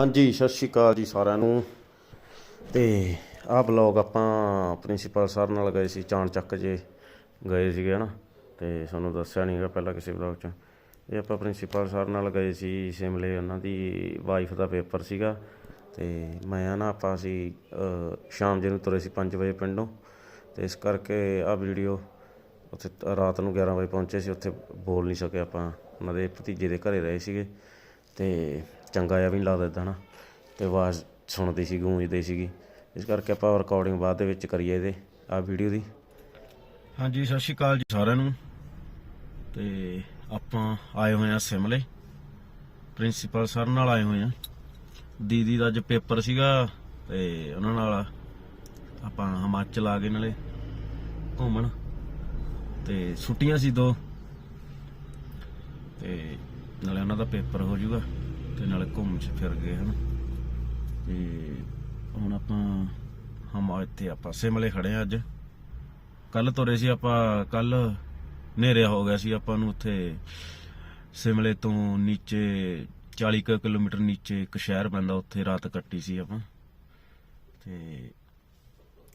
ਹਾਂਜੀ, ਸਤਿ ਸ਼੍ਰੀ ਅਕਾਲ ਜੀ ਸਾਰਿਆਂ ਨੂੰ। ਤੇ ਆਹ ਬਲੌਗ ਆਪਾਂ ਪ੍ਰਿੰਸੀਪਲ ਸਰ ਨਾਲ ਗਏ ਸੀ, ਚਾਣ ਚੱਕ ਜੇ ਗਏ ਸੀਗੇ, ਹਨਾ। ਤੇ ਸਾਨੂੰ ਦੱਸਿਆ ਨਹੀਂ ਹੈਗਾ ਪਹਿਲਾਂ ਕਿਸੇ ਬਲੌਗ 'ਚ। ਇਹ ਆਪਾਂ ਪ੍ਰਿੰਸੀਪਲ ਸਰ ਨਾਲ ਗਏ ਸੀ ਸਿਮਲੇ ਉਹਨਾਂ ਦੀ ਵਾਈਫ ਦਾ ਪੇਪਰ ਸੀਗਾ। ਤੇ ਮੈਂ ਨਾ ਆਪਾਂ ਅਸੀਂ ਸ਼ਾਮ ਜੇ ਨੂੰ ਤੁਰੇ ਸੀ 5 ਵਜੇ ਪਿੰਡੋਂ। ਤੇ ਇਸ ਕਰਕੇ ਆਹ ਵੀਡੀਓ ਉੱਥੇ ਰਾਤ ਨੂੰ 11 ਵਜੇ ਪਹੁੰਚੇ ਸੀ, ਉੱਥੇ ਬੋਲ ਨਹੀਂ ਸਕੇ ਆਪਾਂ। ਉਹਨਾਂ ਦੇ ਭਤੀਜੇ ਦੇ ਘਰੇ ਰਹੇ ਸੀਗੇ। ਤੇ ਚੰਗਾ ਜਿਹਾ ਵੀ ਨਹੀਂ ਲੱਗਦਾ ਇੱਦਾਂ ਨਾ ਤੇ ਆਵਾਜ਼ ਸੁਣਦੀ ਸੀ ਗੂੰਜਦੀ ਸੀਗੀ। ਇਸ ਕਰਕੇ ਆਪਾਂ ਰਿਕਾਰਡਿੰਗ ਬਾਅਦ ਦੇ ਵਿੱਚ ਕਰੀਏ ਇਹਦੇ, ਆਹ ਵੀਡੀਓ ਦੀ। ਹਾਂਜੀ, ਸਤਿ ਸ਼੍ਰੀ ਅਕਾਲ ਜੀ ਸਾਰਿਆਂ ਨੂੰ। ਤੇ ਆਪਾਂ ਆਏ ਹੋਏ ਆ ਸਿਮਲੇ। ਪ੍ਰਿੰਸੀਪਲ ਸਰ ਨਾਲ ਆਏ ਹੋਏ ਆ ਦੀਦੀ ਦਾ ਅੱਜ ਪੇਪਰ ਸੀਗਾ ਤੇ ਉਹਨਾਂ ਨਾਲ ਆਪਾਂ ਹਿਮਾਚਲ ਆ ਗਏ ਨਾਲੇ ਘੁੰਮਣ। ਤੇ ਛੁੱਟੀਆਂ ਸੀ ਦੋ। ਤੇ ਨਾਲੇ ਉਹਨਾਂ ਦਾ ਪੇਪਰ ਹੋ ਜਾਊਗਾ। ਤੇ ਨਾਲੇ ਘੁੰਮ ਚ ਫਿਰ ਗਏ ਹਨ। ਤੇ ਹੁਣ ਆਪਾਂ, ਹਮ ਇੱਥੇ ਆਪਾਂ ਸਿਮਲੇ ਖੜੇ ਆ ਅੱਜ। ਕੱਲ ਤੁਰੇ ਸੀ ਆਪਾਂ, ਕੱਲ ਹਨੇਰੇ ਹੋ ਗਿਆ ਸੀ ਆਪਾਂ ਨੂੰ ਉੱਥੇ। ਸਿਮਲੇ ਤੋਂ ਨੀਚੇ 40 ਕੁ ਕਿਲੋਮੀਟਰ ਨੀਚੇ ਇੱਕ ਸ਼ਹਿਰ ਪੈਂਦਾ, ਉੱਥੇ ਰਾਤ ਕੱਟੀ ਸੀ ਆਪਾਂ। ਤੇ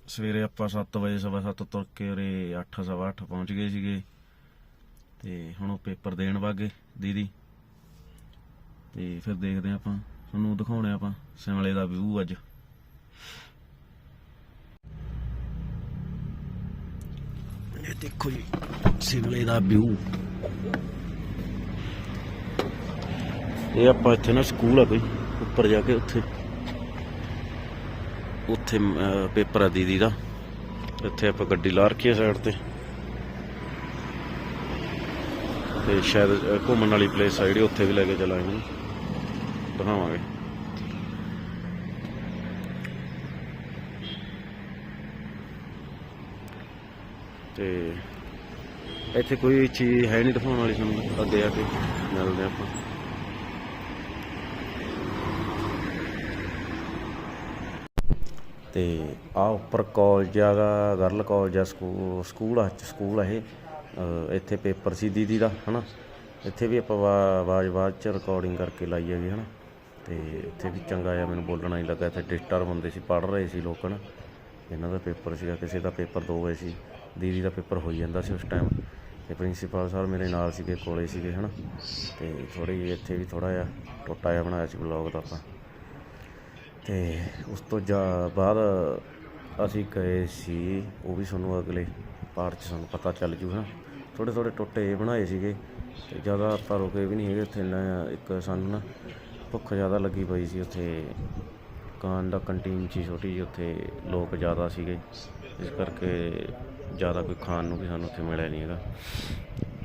ਸਵੇਰੇ ਆਪਾਂ 7 ਵਜੇ, ਸਵਾ ਸੱਤ ਤੁਰ ਕੇ ਉਰੇ 8 ਸਵਾ 8 ਪਹੁੰਚ ਗਏ ਸੀਗੇ। ਤੇ ਹੁਣ ਉਹ ਪੇਪਰ ਦੇਣ ਵਾਗੇ, ਦੀਦੀ। ਤੇ ਫਿਰ ਦੇਖਦੇ ਹਾਂ ਆਪਾਂ। ਤੁਹਾਨੂੰ ਦਿਖਾਉਣੇ ਆਪਾਂ ਸਿਮਲੇ ਦਾ ਵਿਊ ਅੱਜ। ਇਹ ਦੇਖੋ ਜੀ ਸਿਮਲੇ ਦਾ ਵਿਊ ਇਹ ਆਪਾਂ ਇੱਥੇ ਨਾ ਸਕੂਲ ਆ ਕੋਈ ਉੱਪਰ ਜਾ ਕੇ ਉੱਥੇ। ਉੱਥੇ ਪੇਪਰ ਆ ਦੀਦੀ ਦਾ। ਇੱਥੇ ਆਪਾਂ ਗੱਡੀ ਲਾ ਰੱਖੀ ਹੈ ਸਾਈਡ ਤੇ। ਤੇ ਸ਼ਾਇਦ ਘੁੰਮਣ ਵਾਲੀ ਪਲੇਸ ਆ ਜਿਹੜੀ, ਉੱਥੇ ਵੀ ਲੈ ਕੇ ਚਲਾਂਗੇ। ਦਿਖਾਵਾਂਗੇ। ਤੇ ਇੱਥੇ ਕੋਈ ਚੀਜ਼ ਹੈ ਨਹੀਂ ਦਿਖਾਉਣ ਵਾਲੀ ਸਾਨੂੰ, ਅੱਗੇ ਆ ਕੇ ਮਿਲਦੇ ਆਪਾਂ। ਤੇ ਆ ਉੱਪਰ ਕਾਲਜ ਆਗਾ ਗਰਲ ਕਾਲਜ ਆ ਸਕੂਲ ਸਕੂਲ ਆ ਸਕੂਲ ਆ ਇਹ। ਇੱਥੇ ਪੇਪਰ ਸੀ ਦੀਦੀ ਦਾ, ਹਨਾ। ਇੱਥੇ ਵੀ ਆਪਾਂ ਵਾ- ਆਵਾਜ਼ ਬਾਅਦ ਚ ਰਿਕਾਰਡਿੰਗ ਕਰਕੇ ਲਾਈ ਹੈਗੀ, ਹਨਾ। ਤੇ ਇੱਥੇ ਵੀ ਚੰਗਾ ਆ, ਮੈਨੂੰ ਬੋਲਣਾ ਨਹੀਂ ਲੱਗਾ। ਇੱਥੇ ਡਿਸਟਰਬ ਹੁੰਦੇ ਸੀ, ਪੜ੍ਹ ਰਹੇ ਸੀ ਲੋਕ ਹਨਾ ਇਹਨਾਂ ਦਾ ਪੇਪਰ ਸੀਗਾ, ਕਿਸੇ ਦਾ ਪੇਪਰ ਦੋ ਵਜੇ ਸੀ। ਦੀਦੀ ਦਾ ਪੇਪਰ ਹੋਈ ਜਾਂਦਾ ਸੀ ਉਸ ਟਾਈਮ ਤੇ ਪ੍ਰਿੰਸੀਪਲ ਸਰ ਮੇਰੇ ਨਾਲ ਸੀਗੇ, ਕੋਲੇ ਸੀਗੇ, ਹਨਾ। ਤੇ ਥੋੜੀ ਜਿਹੀ ਇੱਥੇ ਵੀ ਥੋੜਾ ਜਿਹਾ ਟੋਟਾ ਜਿਹਾ ਬਣਾਇਆ ਸੀ ਬਲੌਗ ਦਾ ਆਪਾਂ। ਤੇ ਉਸ ਤੋਂ ਜਾ, ਬਾਅਦ ਅਸੀਂ ਗਏ ਸੀ, ਉਹ ਵੀ ਤੁਹਾਨੂੰ ਅਗਲੇ ਪਾਰਟ 'ਚ ਸਾਨੂੰ ਪਤਾ ਚੱਲ ਜੂ ਹਾਂ ਥੋੜੇ ਥੋੜੇ ਟੋਟੇ ਬਣਾਏ ਸੀਗੇ। ਤੇ ਜ਼ਿਆਦਾ ਆਪਾਂ ਰੁਕੇ ਵੀ ਨਹੀਂ ਹੈਗੇ, ਉੱਥੇ ਨਾ ਇੱਕ ਸਾਨੂੰ ਨਾ ਭੁੱਖ ਜ਼ਿਆਦਾ ਲੱਗੀ ਪਈ ਸੀ ਉੱਥੇ। ਦੁਕਾਨ ਦਾ ਕੰਟੀਨ ਸੀ ਛੋਟੀ ਜਿਹੀ, ਉੱਥੇ ਲੋਕ ਜ਼ਿਆਦਾ ਸੀਗੇ। ਇਸ ਕਰਕੇ ਜ਼ਿਆਦਾ ਕੋਈ ਖਾਣ ਨੂੰ ਵੀ ਸਾਨੂੰ ਉੱਥੇ ਮਿਲਿਆ ਨਹੀਂ ਹੈਗਾ।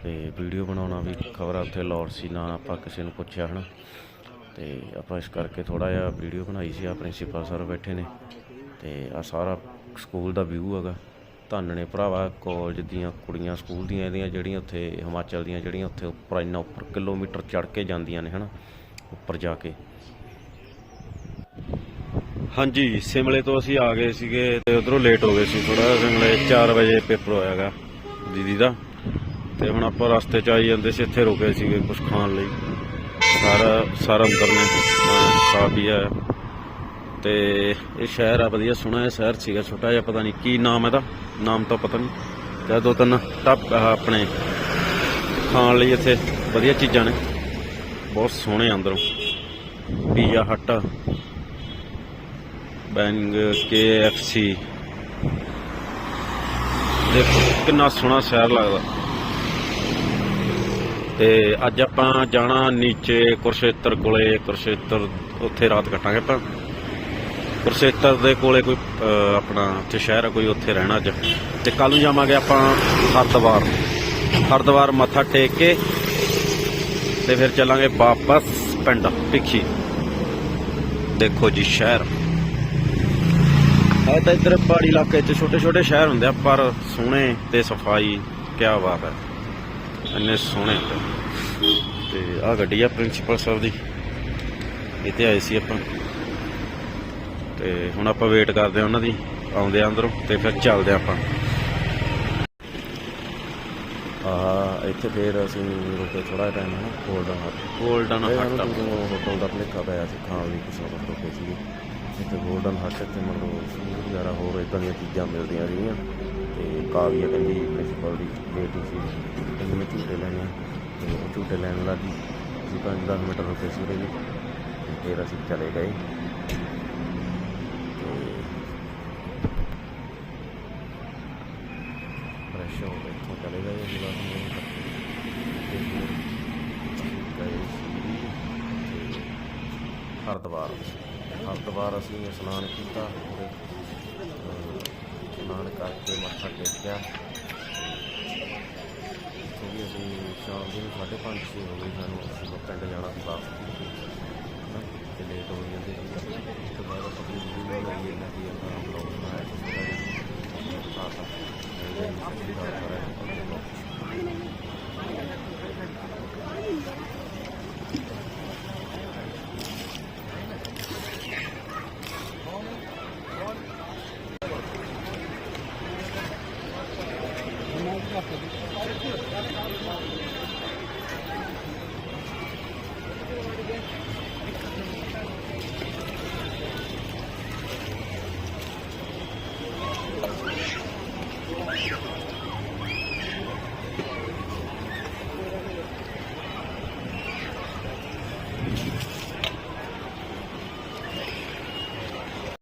ਤੇ ਵੀਡੀਓ ਬਣਾਉਣਾ ਵੀ ਖਬਰਾਂ ਉੱਥੇ ਲੋੜ ਸੀ, ਨਾ ਆਪਾਂ ਕਿਸੇ ਨੂੰ ਪੁੱਛਿਆ ਹਨਾ। ਤੇ ਆਪਾਂ ਇਸ ਕਰਕੇ ਥੋੜਾ ਜਿਹਾ ਵੀਡੀਓ ਬਣਾਈ ਸੀ ਆ ਪ੍ਰਿੰਸੀਪਲ ਸਰ ਬੈਠੇ ਨੇ। ਤੇ ਆ ਸਾਰਾ ਸਕੂਲ ਦਾ ਵਿਊ ਹੈਗਾ। ਧੰਨ ਨੇ ਭਰਾਵਾ, ਕਾਲਜ ਦੀਆਂ ਕੁੜੀਆਂ, ਸਕੂਲ ਦੀਆਂ ਇਹਦੀਆਂ ਜਿਹੜੀਆਂ ਉੱਥੇ, ਹਿਮਾਚਲ ਦੀਆਂ ਜਿਹੜੀਆਂ ਉੱਥੇ, ਉੱਪਰ ਇੰਨਾ ਉੱਪਰ ਕਿਲੋਮੀਟਰ ਚੜ ਕੇ ਜਾਂਦੀਆਂ ਨੇ ਹਨਾ। ਉੱਪਰ ਜਾ ਕੇ। ਹਾਂਜੀ, ਸਿਮਲੇ ਤੋਂ ਅਸੀਂ ਆ ਗਏ ਸੀਗੇ ਤੇ ਉਧਰੋਂ ਲੇਟ ਹੋ ਗਏ ਸੀ ਥੋੜਾ ਸਿਮਲੇ 4 ਵਜੇ ਪੇਪਰ ਹੋਇਆਗਾ ਦੀਦੀ ਦਾ। ਤੇ ਹੁਣ ਆਪਾਂ ਰਸਤੇ 'ਚ ਆਈ ਜਾਂਦੇ ਸੀ, ਇੱਥੇ ਰੁਕੇ ਸੀਗੇ ਕੁਝ ਖਾਣ ਲਈ। ਸਾਰਾ ਸਾਰਾ ਅੰਦਰ ਨੇ ਸਮਾਨ ਖਾ ਪੀ ਤੇ ਇਹ ਸ਼ਹਿਰ ਆ, ਵਧੀਆ ਸੋਹਣਾ ਜਿਹਾ ਸ਼ਹਿਰ ਸੀਗਾ, ਛੋਟਾ ਜਿਹਾ, ਪਤਾ ਨਹੀਂ ਕੀ ਨਾਮ ਇਹਦਾ, ਨਾਮ ਤਾਂ ਪਤਾ ਨਹੀਂ ਤੇ ਦੋ ਤਿੰਨ ਟੱਪ ਆਪਣੇ, ਖਾਣ ਲਈ ਇੱਥੇ ਵਧੀਆ ਚੀਜ਼ਾਂ ਨੇ। ਬਹੁਤ ਸੋਹਣੇ ਆ ਅੰਦਰੋਂ। ਪੀਜ਼ਾ ਹੱਟ, ਬੈਂਗ KFC ਦੇਖੋ, ਕਿੰਨਾ ਸੋਹਣਾ ਸ਼ਹਿਰ ਲੱਗਦਾ। ਤੇ ਅੱਜ ਆਪਾਂ ਜਾਣਾ ਨੀਚੇ ਕੁਰਸ਼ੇਤਰ ਕੋਲੇ, ਕੁਰਸ਼ੇਤਰ ਉੱਥੇ ਰਾਤ ਕੱਟਾਂਗੇ ਆਪਾਂ। ਕੁਰਸ਼ੇਤਰ ਦੇ ਕੋਲੇ ਕੋਈ ਆਪਣਾ ਉੱਥੇ ਸ਼ਹਿਰ ਆ, ਕੋਈ ਉੱਥੇ ਰਹਿਣਾ ਅੱਜ। ਤੇ ਕੱਲ ਨੂੰ ਜਾਵਾਂਗੇ ਆਪਾਂ ਹਰਦੁਆਰ। ਹਰਦੁਆਰ ਮੱਥਾ ਟੇਕ ਕੇ ਤੇ ਫਿਰ ਚੱਲਾਂਗੇ ਵਾਪਸ ਪਿੰਡ ਭਿੱਖੀ। ਦੇਖੋ ਜੀ ਸ਼ਹਿਰ। ਹੈ ਤਾਂ ਇੱਧਰ ਪਹਾੜੀ ਇਲਾਕੇ 'ਚ ਛੋਟੇ ਛੋਟੇ ਸ਼ਹਿਰ ਹੁੰਦੇ ਆ, ਪਰ ਸੋਹਣੇ ਤੇ ਸਫ਼ਾਈ, ਕਿਆ ਬਾਤ ਹੈ। ਇੰਨੇ ਸੋਹਣੇ ਹੁੰਦੇ ਤੇ ਆਹ ਗੱਡੀ ਆ ਪ੍ਰਿੰਸੀਪਲ ਸਾਹਿਬ ਦੀ। ਇੱਥੇ ਆਏ ਸੀ ਆਪਾਂ। ਤੇ ਹੁਣ ਆਪਾਂ ਵੇਟ ਕਰਦੇ ਆ ਉਹਨਾਂ ਦੀ। ਆਉਂਦੇ ਆ ਅੰਦਰੋਂ ਤੇ ਫਿਰ ਚੱਲਦੇ ਆ ਆਪਾਂ। ਆਹ ਇੱਥੇ ਫੇਰ ਅਸੀਂ ਰੁਕੇ ਥੋੜਾ ਟਾਈਮ ਹੈ ਨਾ golden hut golden hut hotel ਦਾ ਭਲੇਖਾ ਪਿਆ ਸੀ ਖਾਣ ਲਈ ਕਿਸੇ ਨੂੰ ਰੁਕੇ ਸੀਗੇ। ਇੱਥੇ ਗੋਲਡਨ ਹੱਟ ਇੱਥੇ ਮਤਲਬ ਫੂਡ ਵਗੈਰਾ ਹੋਰ ਇਦਾਂ ਦੀਆਂ ਚੀਜ਼ਾਂ ਮਿਲਦੀਆਂ ਸੀਗੀਆਂ। ਤੇ ਕਾਵੀਆ ਕਹਿੰਦੀ ਪ੍ਰਿੰਸੀਪਲ ਦੀ ਬੇਟੀ ਸੀ ਕਹਿੰਦੀ ਮੈਂ ਝੂਟੇ ਲੈਣੇ ਆ। ਤੇ ਉਹ ਝੂਟੇ ਲੈਣ ਲੱਗੀ। ਅਸੀਂ ਪੰਜ 10 ਮਿੰਟ ਰੁਕੇ ਸੀ ਉਹਦੇ ਲਈ ਤੇ ਫਿਰ ਅਸੀਂ ਚਲੇ ਗਏ। ਫਰੈਸ਼ ਇੱਥੋਂ ਚਲੇ ਗਏ ਅਸੀਂ ਬਸ ਨੂੰ ਗਏ ਸੀ ਤੇ ਹਰਿਦੁਆਰ ਹਰਿਦੁਆਰ ਅਸੀਂ ਇਸ਼ਨਾਨ ਕੀਤਾ ਉਹਦੇ ਇਸ਼ਨਾਨ ਕਰਕੇ ਮੱਥਾ ਟੇਕਿਆ ਕਿਉਂਕਿ ਅਸੀਂ ਸ਼ਾਮ ਦੇ ਨੂੰ ਸਾਢੇ ਪੰਜ ਛੇ ਹੋ ਗਏ ਸਾਨੂੰ ਪਿੰਡ ਜਾਣਾ ਸੀ ਵਾਪਸ you.